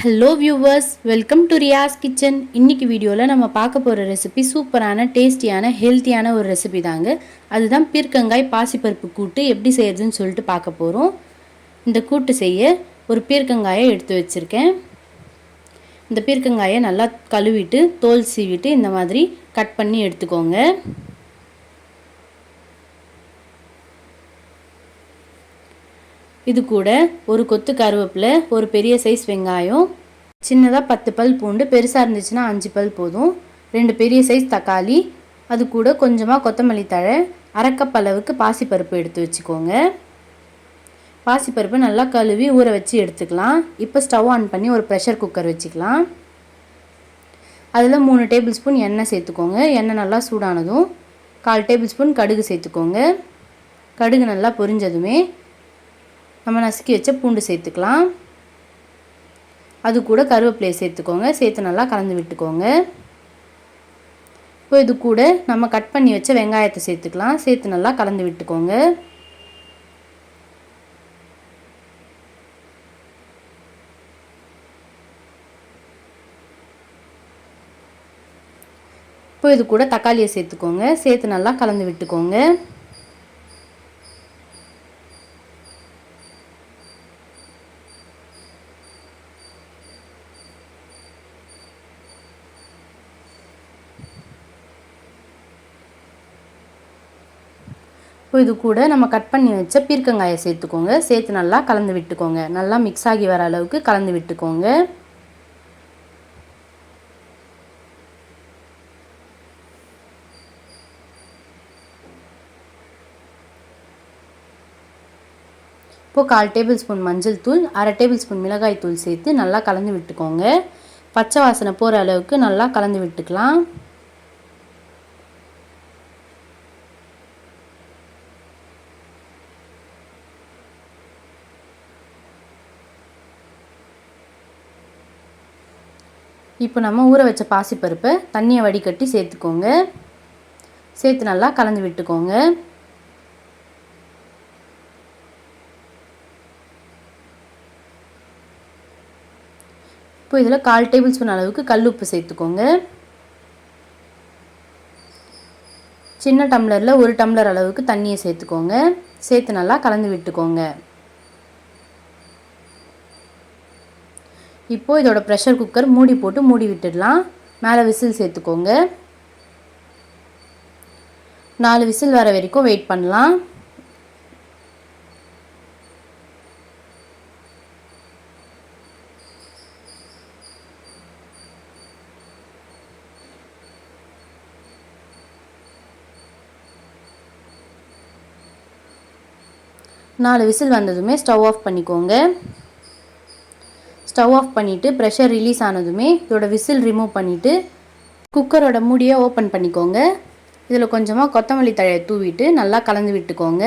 Hello viewers welcome to Riyaz kitchen இன்னைக்கு வீடியோவில் நம்ம பார்க்க போகிற ரெசிபி சூப்பரான டேஸ்டியான ஹெல்த்தியான ஒரு ரெசிபி தாங்க. அதுதான் பீர்க்கங்காய் பாசிப்பருப்பு கூட்டு எப்படி செய்யறதுன்னு சொல்லிட்டு பார்க்க போகிறோம் இந்த கூட்டு செய்ய ஒரு பீர்க்கங்காயை எடுத்து வச்சுருக்கேன். இந்த பீர்க்கங்காயை நல்லா கழுவிட்டு தோல் சீவிட்டு இந்த மாதிரி கட் பண்ணி எடுத்துக்கோங்க. இது கூட ஒரு கொத்து கருவேப்பிலை ஒரு பெரிய சைஸ் வெங்காயம் சின்னதாக பத்து பல் பூண்டு பெருசாக இருந்துச்சுன்னா அஞ்சு பல் போதும். ரெண்டு பெரிய சைஸ் தக்காளி அது கூட கொஞ்சமாக கொத்தமல்லி தழை அரைக்கப் அளவுக்கு பாசிப்பருப்பு எடுத்து வச்சுக்கோங்க. பாசிப்பருப்பு நல்லா கழுவி ஊற வச்சு எடுத்துக்கலாம். இப்போ ஸ்டவ் ஆன் பண்ணி ஒரு ப்ரெஷர் குக்கர் வச்சுக்கலாம். அதில் மூணு டேபிள் ஸ்பூன் எண்ணெய் சேர்த்துக்கோங்க. எண்ணெய் நல்லா சூடானதும் கால் டேபிள் ஸ்பூன் கடுகு சேர்த்துக்கோங்க. கடுகு நல்லா பொரிஞ்சதுமே நம்ம நசுக்கி வச்ச பூண்டு சேர்த்துக்கலாம். அது கூட கருவேப்பிலையை சேர்த்துக்கோங்க. சேர்த்து நல்லா கலந்து விட்டுக்கோங்க. இப்போ இது கூட நம்ம கட் பண்ணி வச்ச வெங்காயத்தை சேர்த்துக்கலாம். சேர்த்து நல்லா கலந்து விட்டுக்கோங்க. இப்போ இது கூட தக்காளியை சேர்த்துக்கோங்க. சேர்த்து நல்லா கலந்து விட்டுக்கோங்க. இப்போ இது கூட நம்ம கட் பண்ணி வச்ச பீர்க்கங்காயை சேர்த்துக்கோங்க. சேர்த்து நல்லா கலந்து விட்டுக்கோங்க. நல்லா மிக்ஸ் ஆகி வர அளவுக்கு கலந்து விட்டுக்கோங்க. இப்போது கால் டேபிள் ஸ்பூன் மஞ்சள் தூள் அரை டேபிள் ஸ்பூன் மிளகாய் தூள் சேர்த்து நல்லா கலந்து விட்டுக்கோங்க. பச்சை வாசனை போகிற அளவுக்கு நல்லா கலந்து விட்டுக்கலாம். இப்போ நம்ம ஊற வச்ச பாசிப்பருப்பை தண்ணியை வடிகட்டி சேர்த்துக்கோங்க. சேர்த்து நல்லா கலந்து விட்டுக்கோங்க. இப்போ இதில் கால் டேபிள் ஸ்பூன் அளவுக்கு கல் உப்பு சேர்த்துக்கோங்க. சின்ன டம்ளரில் ஒரு டம்ளர் அளவுக்கு தண்ணியை சேர்த்துக்கோங்க. சேர்த்து நல்லா கலந்து விட்டுக்கோங்க. இப்போது இதோட ப்ரெஷர் குக்கர் மூடி போட்டு மூடி விட்டுடலாம். மேலே விசில் சேர்த்துக்கோங்க. நாலு விசில் வர வரைக்கும் வெயிட் பண்ணலாம். நாலு விசில் வந்ததுமே ஸ்டவ் ஆஃப் பண்ணிக்கோங்க. ஸ்டவ் ஆஃப் பண்ணிவிட்டு ப்ரெஷர் ரிலீஸ் ஆனதுமே இதோட விசில் ரிமூவ் பண்ணிவிட்டு குக்கரோட மூடியை ஓப்பன் பண்ணிக்கோங்க. இதில் கொஞ்சமாக கொத்தமல்லி தழையை தூவிட்டு நல்லா கலந்து விட்டுக்கோங்க.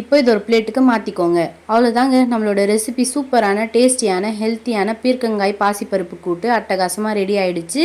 இப்போ இது ஒரு பிளேட்டுக்கு மாற்றிக்கோங்க அவ்வளோதாங்க நம்மளோட ரெசிபி சூப்பரான டேஸ்டியான ஹெல்த்தியான பீர்க்கங்காய் பாசிப்பருப்பு கூட்டு அட்டகாசமாக ரெடி ஆகிடுச்சு